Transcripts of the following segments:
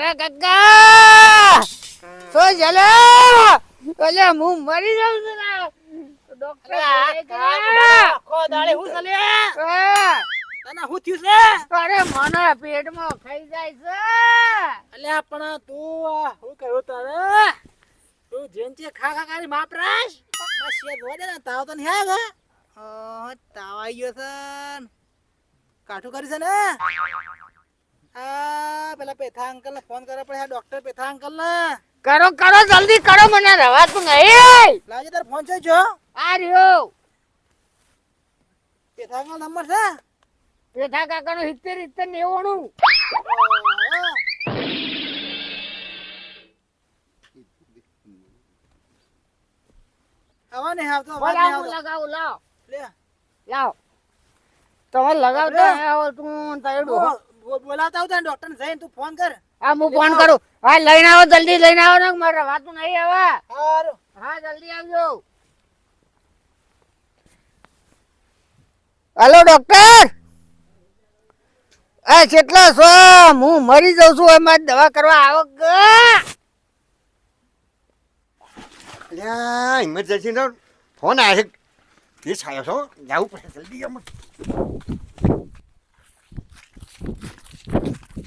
અરે કાકા તો જલે! ઓલે હું મરી જાઉં છું ને. ડોક્ટર અરે બોલે આ છે. કાગડા, આખો દાડે હું ચાલે? તને હું થયું છે? અરે મને પેટમાં ખાઈ જાય છે. અલ્યા પણ તું આ હું કહ્યું તારે? તું જેન છે ખા ખા કરી માપરાશ ને તાવ તો નહીં આવે? ઓહ, તાવ આવી ગયો છે કાઠું કરી છે ને? આ પેલા પેથા અંકલ ને ફોન કરવા પડે ડોક્ટર પેથા અંકલ ને કરો કરો જલ્દી કરો મને રવાતું નહીં. લાજે તાર ફોન છે જો. આ રહ્યો. પેથા અંકલ નંબર છે? પેથા કાકાનો સિત્તેર સિત્તેર નેવાણું. આવા નહીં આવતો બોલાવું આવતો. લગાવું લાવ. લે. લાવ. તમે લગાવતો અરે. નહીં આવો તું તારું બો- બોલાવતા આવતા ડોક્ટર ને જઈને તું ફોન કર. હા હું ફોન કરું. હા લઈને આવો જલ્દી લઈને આવો ને મારે રવાતું નહીં આવે. હા જલ્દી આવજો. હેલો ડોક્ટર આ કેટલા છો? હું મરી જાઉં છું એમાં દવા કરવા આવો ઇમરજન્સી નો ફોન આવ્યો છે. એ છાયો છો જવું પડે જલ્દી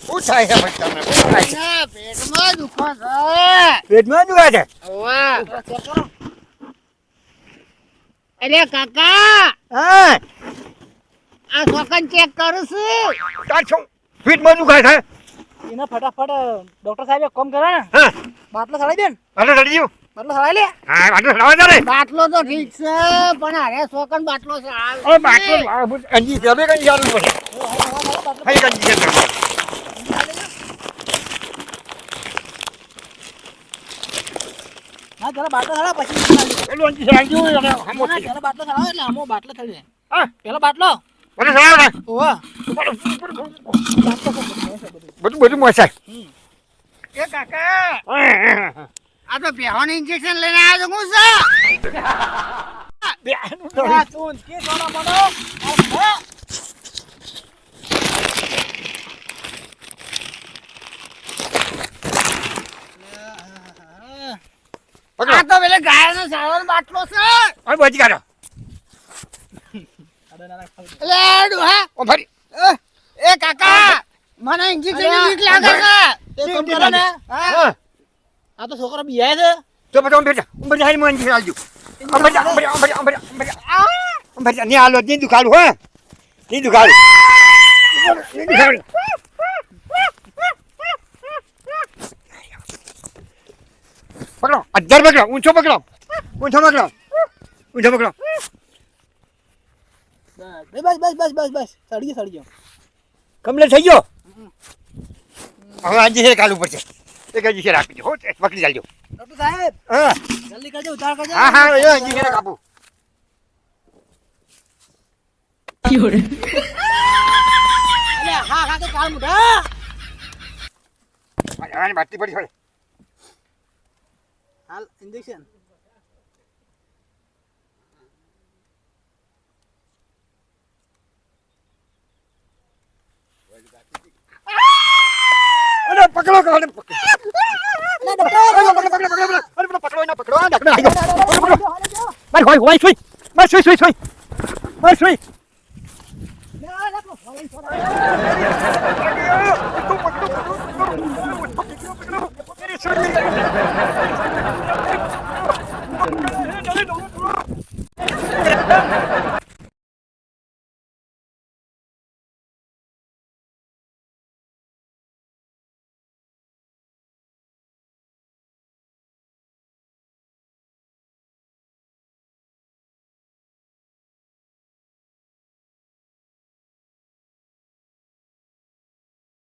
છે શું છે? ના, પેટમાં દુખો છે પેટમાં દુખા છે? અરે કાકા હા. આ સોકન ચેક કરું છું. પેટમાં દુખાય છે? એને ફટાફટ ડોક્ટર સાહેબ કોમ કરે ને હા. બાટલો સડાઈ દે ને. ગયો બાટલો લે. હા દે. બાટલો તો ઠીક છે પણ અરે સોકન બાટલો છે ઓ બાટલો અંજી છે કઈ જારું પડે હઈ કંજી છે હા જરા બાટલો સડાવ પછી સડાવી દે. પેલું અંજી છે અંજી હોય અને હમો ના, થઈ. જરા બાટલો સડાવ એટલે આમો બાટલો થઈ જાય હા. પેલો બાટલો? મને સડાવ ને ઓવા બધું બધું મોસાય. એ કાકા આ તો બેહોનું ઇન્જેક્શન લઈને આવ્યો છું હું છે આ તું કે સોના મોનો આ આ તો પેલે ગાયનો સાવર બાટલો છે. ઓય બચી કાઢો. એટલે ડોહા. ઓ ફરી. એ કાકા મને ઇન્જેક્શન બીક લાગે છે. તે કામ કરો ને હા. આ તો છોકરો બિયાય છે. તો ઉંબર જા ઉંબર જા મને અંજી આવજો ઉંબર જા ઉંબર જા ઉંબર જા ઉંબર ઉંબર ઉંબર જા ની હાલો ની દુખાડું હે. ની દુખાડું. ની દુખાડું. પકડો. અધર પકડો. ઊંચો પકડો. ઊંચો પકડો. ઊંચો પકડો. બસ બસ બસ બસ બસ સડી ગયો સડી ગયો કમલે થઈ ગયો? હવે આજે છે કાલ ઉપર છે. એક હજી છે રાખજો હો પકડી ચાલજો. ડોક્ટર સાહેબ હા. જલ્દી કરજો ઉતાર કરજો. હા હા એ હજી છે કાપુ. અલે હા હા કે કાળ મુઢા આની બાટી પડી હોય હાલ ઇન્જેક્શન અરે પકડો કાને પકડો પકડો.